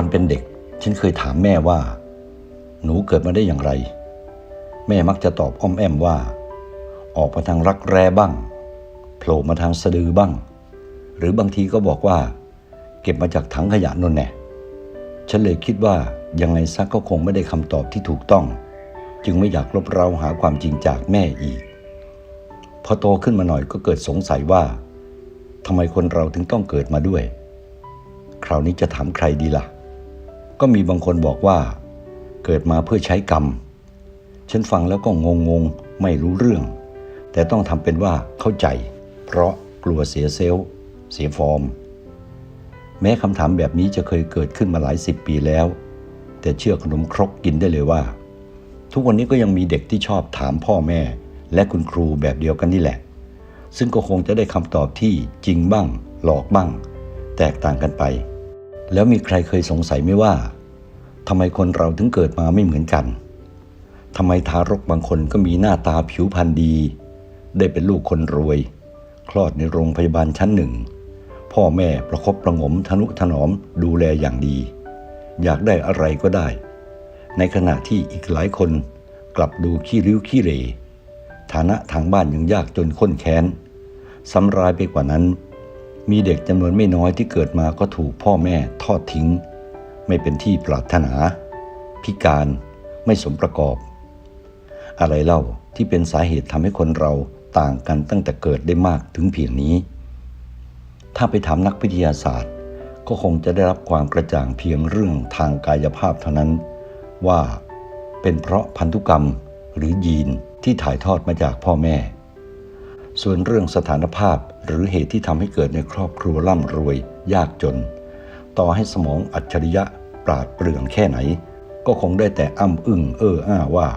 ตอนเป็นเด็ก ฉันเคยถามแม่ว่า หนูเกิดมาได้อย่างไร แม่มักจะตอบอ้อมแอมว่า ออกมาทางรักแร้บ้าง โผล่มาทางสะดือบ้าง หรือบางทีก็บอกว่า เก็บมาจากถังขยะนนแน่ฉันเลยคิดว่ายังไงซักก็คงไม่ได้คำตอบที่ถูกต้อง จึงไม่อยากลบเราหาความจริงจากแม่อีก พอโตขึ้นมาหน่อยก็เกิดสงสัยว่าทำไมคนเราถึงต้องเกิดมาด้วย คราวนี้จะถามใครดีล่ะ ก็มีบางคนบอกว่า เกิดมาเพื่อใช้กรรม ฉันฟังแล้วก็งงงไม่รู้เรื่อง แต่ต้องทำเป็นว่าเข้าใจ เพราะกลัวเสียเซลล์ เสียฟอร์ม แม้คำถามแบบนี้จะเคยเกิดขึ้นมาหลายสิบปีแล้ว แต่เชื่อขนมครกกินได้เลยว่า ทุกวันนี้ก็ยังมีเด็กที่ชอบถามพ่อแม่ และคุณครูแบบเดียวกันนี่แหละ ซึ่งก็คงจะได้คำตอบที่จริงบ้าง หลอกบ้าง แตกต่างกันไป แล้วมีใครเคยสงสัยไหมว่าทำไมคนเราถึงเกิดมาไม่เหมือนกันทำไมทารกบางคนก็มีหน้าตาผิวพรรณดี ได้เป็นลูกคนรวย คลอดในโรงพยาบาลชั้นหนึ่ง พ่อแม่ประคบประงมทนุถนอมดูแลอย่างดี อยากได้อะไรก็ได้ ในขณะที่อีกหลายคนกลับดูขี้ริ้วขี้เรฐานะทางบ้านยังยากจนข้นแค้นสำร้ายไปกว่านั้น มีเด็กจำนวนไม่น้อยที่เกิดมาก็ถูกพ่อแม่ทอดทิ้ง ไม่เป็นที่ปรารถนา พิการไม่สมประกอบ อะไรเล่าที่เป็นสาเหตุทำให้คนเราต่างกันตั้งแต่เกิดได้มากถึงเพียงนี้ ถ้าไปถามนักวิทยาศาสตร์ ก็คงจะได้รับความกระจ่างเพียงเรื่องทางกายภาพเท่านั้น ว่าเป็นเพราะพันธุกรรมหรือยีนที่ถ่ายทอดมาจากพ่อแม่ ส่วนเรื่องสถานภาพหรือเหตุที่ทำให้เกิดในครอบครัวร่ำรวย ยากจน ต่อให้สมองอัจฉริยะปราดเปรื่องแค่ไหน ก็คงได้แต่อ้ำอึ้งเอออ้าว่า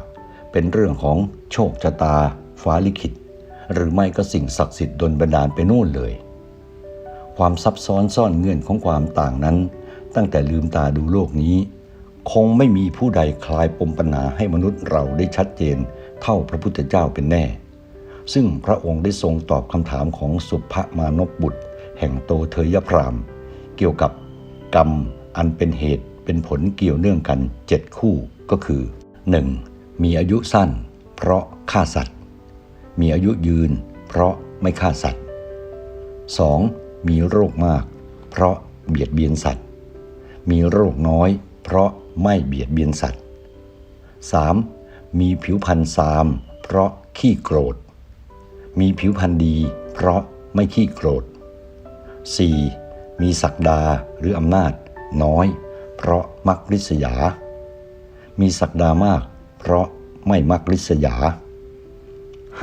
เป็นเรื่องของโชคชะตา ฟ้าลิขิต หรือไม่ก็สิ่งศักดิ์สิทธิ์ดลบันดาลไปนู่นเลย ความซับซ้อนซ่อนเงื่อนของความต่างนั้น ตั้งแต่ลืมตาดูโลกนี้ คงไม่มีผู้ใดคลายปมปัญหาให้มนุษย์เราได้ชัดเจน เท่าพระพุทธเจ้าเป็นแน่ ซึ่งพระองค์ได้ทรงตอบคำถามของสุภมานพบุตร แห่งโตเทยพราม เกี่ยวกับกรรมอันเป็นเหตุเป็นผลเกี่ยวเนื่องกันเจ็ดคู่ก็คือ 1. มีอายุสั้น เพราะฆ่าสัตว์ มีอายุยืน เพราะไม่ฆ่าสัตว์ 2. มีโรคมาก เพราะเบียดเบียนสัตว์ มีโรคน้อย เพราะไม่เบียดเบียนสัตว์ 3. มีผิวพรรณซาม เพราะขี้โกรธ มีผิวพรรณดี เพราะไม่ขี้โกรธ 4. มีศักดาหรืออำนาจ น้อย เพราะมักริษยา มีศักดามาก เพราะไม่มักริษยา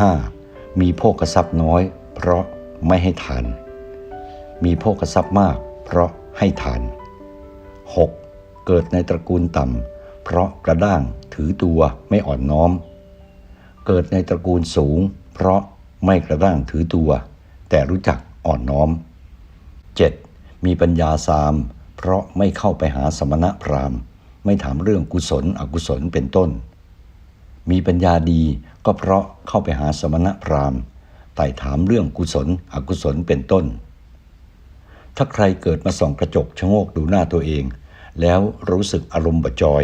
5. มีโภคทรัพย์น้อย เพราะไม่ให้ทาน มีโภคทรัพย์มาก เพราะให้ทาน 6. เกิดในตระกูลต่ำ เพราะกระด้างถือตัวไม่อ่อนน้อม เกิดในตระกูลสูง เพราะ ไม่กระด้างถือตัว แต่รู้จักอ่อนน้อม 7. มีปัญญาสาม เพราะไม่เข้าไปหาสมณะพราหมณ์ ไม่ถามเรื่องกุศลอกุศลเป็นต้น มีปัญญาดีก็เพราะเข้าไปหาสมณะพราหมณ์ไต่ถามเรื่องกุศลอกุศลเป็นต้น ถ้าใครเกิดมาส่องกระจกชะโงกดูหน้าตัวเอง แล้วรู้สึกอารมณ์บจอย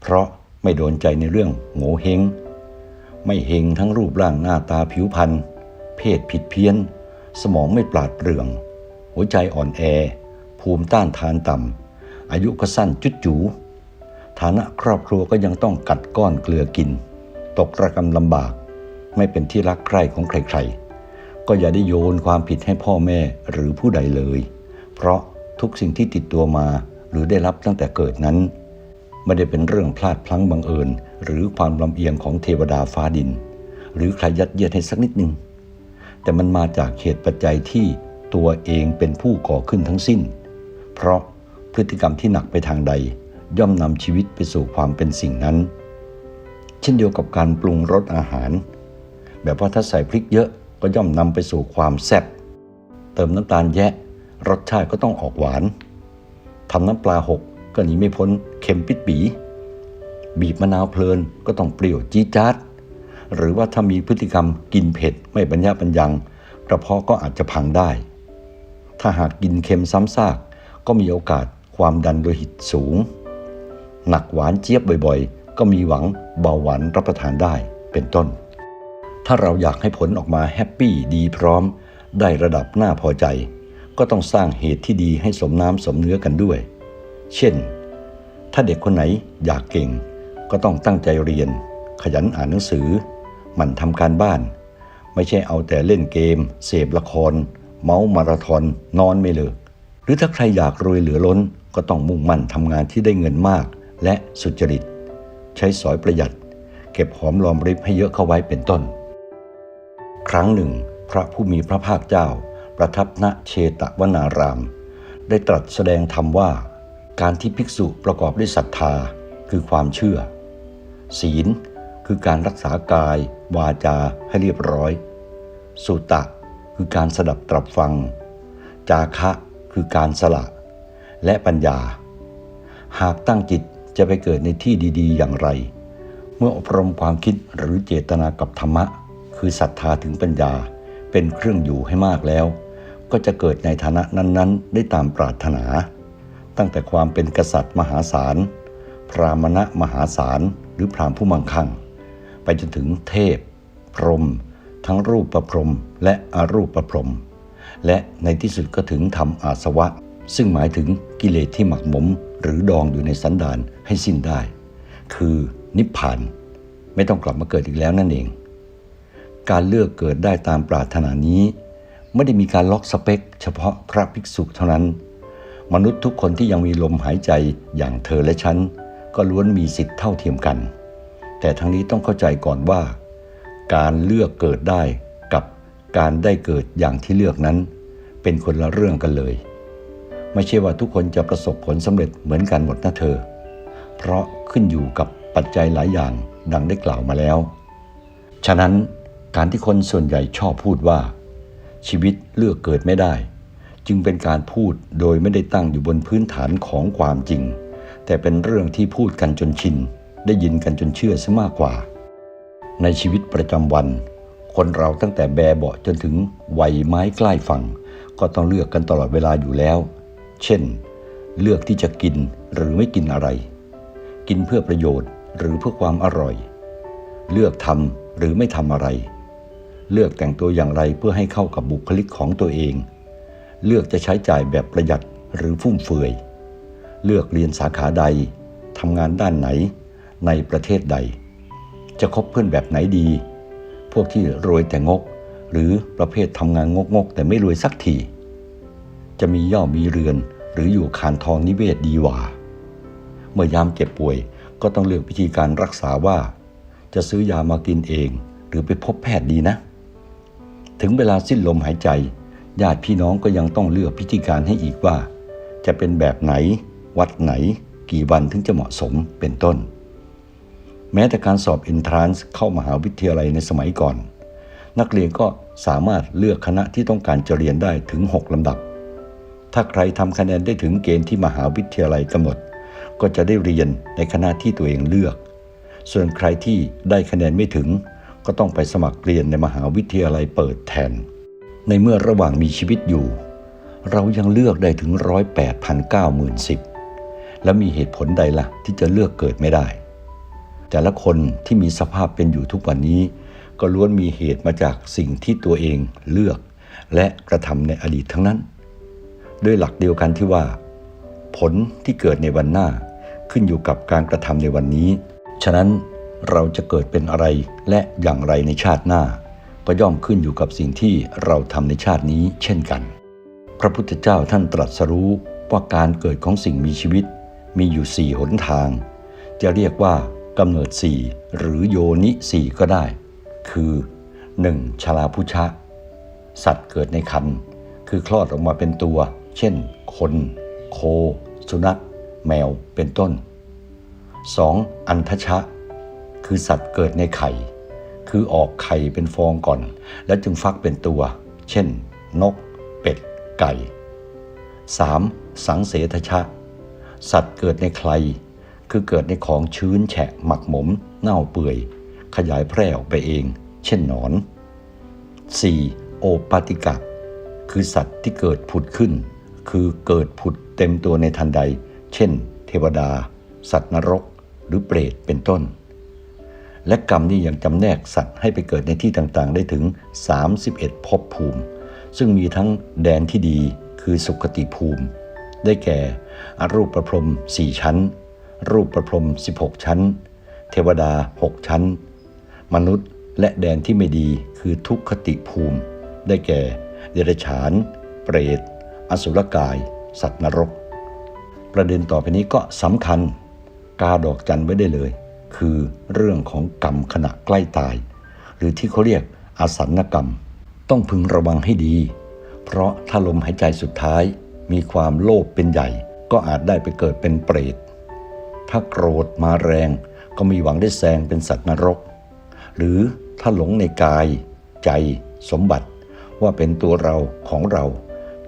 เพราะไม่โดนใจในเรื่องโง่เฮง ไม่เฮงทั้งรูปร่างหน้าตาผิวพรรณเพศผิดเพี้ยน สมองไม่ปราดเปรื่อง หัวใจอ่อนแอ ภูมิต้านทานต่ำ อายุก็สั้นจุดจูฐานะครอบครัวก็ยังต้องกัดก้อนเกลือกิน ตกระกำลำบาก ไม่เป็นที่รักใคร่ของใครๆ ก็อย่าได้โยนความผิดให้พ่อแม่หรือผู้ใดเลย เพราะทุกสิ่งที่ติดตัวมาหรือได้รับตั้งแต่เกิดนั้น ไม่ได้เป็นเรื่องพลาดพลั้งบังเอิญ หรือความลำเอียงของเทวดาฟ้าดิน หรือใครยัดเยียดให้สักนิดหนึ่งแต่มันมาจากเหตุปัจจัยที่ตัวเองเป็นผู้ก่อขึ้นทั้งสิ้น เพราะพฤติกรรมที่หนักไปทางใด ย่อมนำชีวิตไปสู่ความเป็นสิ่งนั้น เช่นเดียวกับการปรุงรสอาหาร แบบว่าถ้าใส่พริกเยอะก็ย่อมนำไปสู่ความแซ่บเติมน้ำตาลแยะ รสชาติก็ต้องออกหวานทำน้ำปลาหก ก็หนีไม่พ้นเค็มปิดปี บีบมะนาวเพลินก็ต้องเปรี้ยวจี๊ดจ๊าดหรือว่าถ้ามีพฤติกรรมกินเผ็ดไม่บรรยะบรรยังกระเพาะก็อาจจะพังได้ ถ้าหากกินเค็มซ้ำซากก็มีโอกาสความดันโลหิตสูง หนักหวานเจี๊ยบบ่อยๆ ก็มีหวังเบาหวานรับประทานได้เป็นต้น ถ้าเราอยากให้ผลออกมาแฮปปี้ดีพร้อม ได้ระดับน่าพอใจ ก็ต้องสร้างเหตุที่ดีให้สมน้ำสมเนื้อกันด้วย เช่น ถ้าเด็กคนไหนอยากเก่ง ก็ต้องตั้งใจเรียน ขยันอ่านหนังสือ หมั่นทำการบ้าน ไม่ใช่เอาแต่เล่นเกม เสพละคร เมาส์มาราธอนนอนไม่เลิกหรือถ้าใครอยากรวยเหลือล้น ก็ต้องมุ่งมั่นทำงานที่ได้เงินมาก และสุจริต ใช้สอยประหยัด เก็บหอมรอมริบให้เยอะเข้าไว้เป็นต้น ครั้งหนึ่ง พระผู้มีพระภาคเจ้า ประทับณเชตวนาราม ได้ตรัสแสดงธรรมว่า การที่ภิกษุประกอบด้วยศรัทธาคือความเชื่อ ศีลคือการรักษากาย วาจาให้เรียบร้อย สุตะคือการสดับตรับฟัง จาคะคือการสละ และปัญญา หากตั้งจิตจะไปเกิดในที่ดีๆ อย่างไร เมื่ออบรมความคิดหรือเจตนากับธรรมะ คือศรัทธาถึงปัญญาเป็นเครื่องอยู่ให้มากแล้ว ก็จะเกิดในฐานะนั้น ๆ ได้ตามปรารถนา ตั้งแต่ความเป็นกษัตริย์มหาศาล พรามณะมหาศาล หรือพรามผู้มั่งคั่ง ไปจนถึงเทพ พรหมทั้งรูปประพรมและอรูปประพรม และในที่สุดก็ถึงทำอาสวะ ซึ่งหมายถึงกิเลสที่หมักหมม หรือดองอยู่ในสันดานให้สิ้นได้ คือนิพพาน ไม่ต้องกลับมาเกิดอีกแล้วนั่นเอง การเลือกเกิดได้ตามปรารถนานี้ ไม่ได้มีการล็อกสเปค เฉพาะพระภิกษุเท่านั้น มนุษย์ทุกคนที่ยังมีลมหายใจอย่างเธอและฉัน ก็ล้วนมีสิทธิ์เท่าเทียมกัน แต่ทั้งนี้ต้องเข้าใจก่อนว่า การเลือกเกิดได้กับการได้เกิดอย่างที่เลือกนั้น เป็นคนละเรื่องกันเลย ไม่ใช่ว่าทุกคนจะประสบผลสำเร็จเหมือนกันหมดนะเธอ เพราะขึ้นอยู่กับปัจจัยหลายอย่างดังได้กล่าวมาแล้ว ฉะนั้นการที่คนส่วนใหญ่ชอบพูดว่า ชีวิตเลือกเกิดไม่ได้ จึงเป็นการพูดโดยไม่ได้ตั้งอยู่บนพื้นฐานของความจริง แต่เป็นเรื่องที่พูดกันจนชิน ได้ยินกันจนเชื่อซะมากกว่า ในชีวิตประจำวัน คนเราตั้งแต่แบเบาะจนถึงวัยไม้ใกล้ฝั่ง ก็ต้องเลือกกันตลอดเวลาอยู่แล้ว เช่น เลือกที่จะกินหรือไม่กินอะไร กินเพื่อประโยชน์หรือเพื่อความอร่อย เลือกทำหรือไม่ทำอะไร เลือกแต่งตัวอย่างไรเพื่อให้เข้ากับบุคลิกของตัวเอง เลือกจะใช้จ่ายแบบประหยัดหรือฟุ่มเฟือย เลือกเรียนสาขาใดทำงานด้านไหนในประเทศใด จะคบเพื่อนแบบไหนดี พวกที่รวยแต่งก หรือประเภททำงานงกงกแต่ไม่รวยสักที จะมีย่อมีเรือนหรืออยู่คานทองนิเวศดีกว่า เมื่อยามเจ็บป่วยก็ต้องเลือกวิธีการรักษาว่า จะซื้อยามากินเอง หรือไปพบแพทย์ดีนะ ถึงเวลาสิ้นลมหายใจ ญาติพี่น้องก็ยังต้องเลือกพิธีการให้อีกว่า จะเป็นแบบไหน วัดไหน กี่วันถึงจะเหมาะสมเป็นต้น แม้แต่การสอบ entrance เข้ามหาวิทยาลัยในสมัยก่อน นักเรียนก็สามารถเลือกคณะที่ต้องการจะเรียนได้ถึง 6ลำดับ ถ้าใครทำคะแนนได้ถึงเกณฑ์ที่มหาวิทยาลัยกำหนด ก็จะได้เรียนในคณะที่ตัวเองเลือก ส่วนใครที่ได้คะแนนไม่ถึง ก็ต้องไปสมัครเรียนในมหาวิทยาลัยเปิดแทน ในเมื่อระหว่างมีชีวิตอยู่ เรายังเลือกได้ถึงร้อยแปดพันเก้าหมื่นสิบแล้วมีเหตุผลใดล่ะที่จะเลือกเกิดไม่ได้ แต่ละคนที่มีสภาพเป็นอยู่ทุกวันนี้ ก็ล้วนมีเหตุมาจากสิ่งที่ตัวเองเลือก และกระทำในอดีตทั้งนั้น ด้วยหลักเดียวกันที่ว่า ผลที่เกิดในวันหน้าขึ้นอยู่กับการกระทำในวันนี้ ฉะนั้นเราจะเกิดเป็นอะไรและอย่างไรในชาติหน้า ก็ย่อมขึ้นอยู่กับสิ่งที่เราทำในชาตินี้เช่นกัน พระพุทธเจ้าท่านตรัสรู้ว่าการเกิดของสิ่งมีชีวิต มีอยู่สี่หนทาง จะเรียกว่ากำเนิดสี่หรือโยนิสี่ก็ได้ คือ 1. ชลาพุชะ สัตว์เกิดในคันคือคลอดออกมาเป็นตัว เช่น คน โค สุนัข แมวเป็นต้น 2. อันทชะ คือสัตว์เกิดในไข่ คือออกไข่เป็นฟองก่อน แล้วจึงฟักเป็นตัว เช่น นก เป็ด ไก่ 3. สังเสทชะ สัตว์เกิดในใคร คือเกิดในของชื้นแฉะหมักหมม เน่าเปื่อย ขยายแพร่ออกไปเอง เช่นหนอน 4. โอปาติกะ คือสัตว์ที่เกิดผุดขึ้น คือเกิดผุดเต็มตัวในทันใด เช่น เทวดา สัตว์นรก หรือเปรตเป็นต้น และกรรมนี่ยังจำแนกสัตว์ให้ไปเกิดในที่ต่างๆ ได้ถึง 31ภพภูมิ ซึ่งมีทั้งแดนที่ดีคือสุคติภูมิ ได้แก่อรูปประพรมสี่ชั้น รูปประพรม 16 ชั้น เทวดา 6 ชั้น มนุษย์และแดนที่ไม่ดีคือทุกขติภูมิ ได้แก่ เดรัจฉาน เปรต อสุรกาย สัตว์นรก ประเด็นต่อไปนี้ก็สำคัญ กาดอกจันไว้ได้เลย คือเรื่องของกรรมขณะใกล้ตาย หรือที่เขาเรียกอาสันกรรม ต้องพึงระวังให้ดี เพราะถ้าลมหายใจสุดท้าย มีความโลภเป็นใหญ่ ก็อาจได้ไปเกิดเป็นเปรต ถ้าโกรธมาแรงก็มีหวังได้แซงเป็นสัตว์นรก หรือถ้าหลงในกาย ใจ สมบัติ ว่าเป็นตัวเราของเรา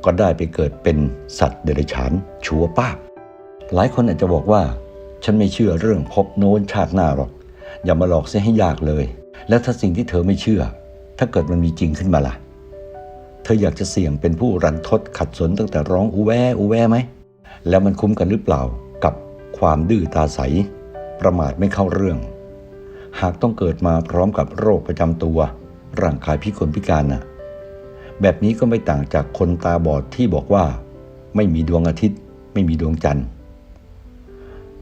ก็ได้ไปเกิดเป็นสัตว์เดรัจฉาน ชัวป้าบหลายคนอาจจะบอกว่า ฉันไม่เชื่อเรื่องพบโน้นชาติหน้าหรอก อย่ามาหลอกเสียให้ยากเลย แล้วถ้าสิ่งที่เธอไม่เชื่อ ถ้าเกิดมันมีจริงขึ้นมาล่ะ เธออยากจะเสี่ยงเป็นผู้รันทดขัดสนตั้งแต่ร้องอูแวอูแวไหม แล้วมันคุ้มกันหรือเปล่ากับความดื้อตาใส ประมาทไม่เข้าเรื่อง หากต้องเกิดมาพร้อมกับโรคประจำตัว ร่างกายพิกลพิการน่ะ แบบนี้ก็ไม่ต่างจากคนตาบอดที่บอกว่า ไม่มีดวงอาทิตย์ ไม่มีดวงจันทร์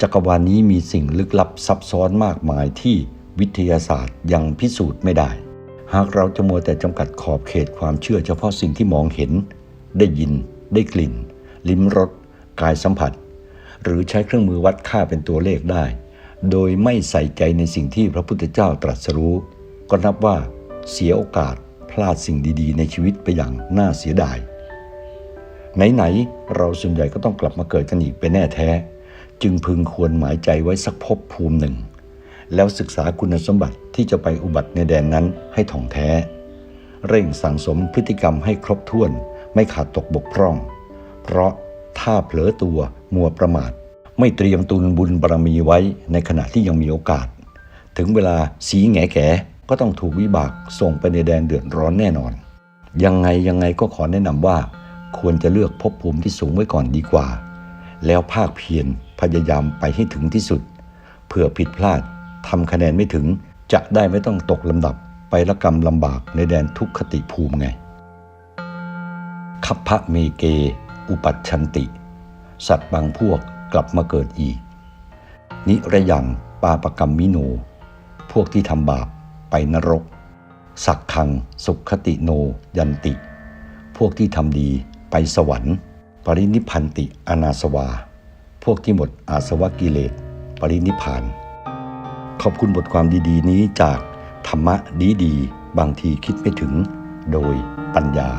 จักรวาลนี้มีสิ่งลึกลับซับซ้อนมากมายที่วิทยาศาสตร์ยังพิสูจน์ไม่ได้ หากเราจะมัวแต่จำกัดขอบเขตความเชื่อเฉพาะสิ่งที่มองเห็น ได้ยิน ได้กลิ่น ลิ้มรส กายสัมผัส หรือใช้เครื่องมือวัดค่าเป็นตัวเลขได้ โดยไม่ใส่ใจในสิ่งที่พระพุทธเจ้าตรัสรู้ ก็นับว่าเสียโอกาสพลาดสิ่งดีๆ ในชีวิตไปอย่างน่าเสียดาย ไหนๆเราส่วนใหญ่ก็ต้องกลับมาเกิดกันอีกเป็นแน่แท้ จึงพึงควรหมายใจไว้สักภพภูมิหนึ่ง แล้วศึกษาคุณสมบัติที่จะไปอุบัติในแดนนั้นให้ถ่องแท้ เร่งสั่งสมพฤติกรรมให้ครบถ้วนไม่ขาดตกบกพร่อง เพราะถ้าเผลอตัวมัวประมาท ไม่เตรียมตุนบุญบารมีไว้ในขณะที่ยังมีโอกาส ถึงเวลาสีแงแกก็ต้องถูกวิบากส่งไปในแดนเดือดร้อนแน่นอน ยังไงยังไงก็ขอแนะนำว่า ควรจะเลือกภพภูมิที่สูงไว้ก่อนดีกว่า แล้วภาคเพียรพยายามไปให้ถึงที่สุดเผื่อผิดพลาดทำคะแนนไม่ถึงจะได้ไม่ต้องตกลำดับไปละกรรมลำบากในแดนทุกขติภูมิไงคัพพะเมเก อุปัชชันติ สัตว์บางพวกกลับมาเกิดอีก นิระยังปาปกรรมมิโน พวกที่ทำบาปไปนรก สักขังสุขติโนยันติ พวกที่ทำดีไปสวรรค์ ปรินิพันติอนาสวา พวกที่หมดอาสวะกิเลส ปรินิพพาน ขอบคุณบทความดีๆ นี้จากธรรมะดีๆ บางทีคิดไม่ถึง โดยปัญญา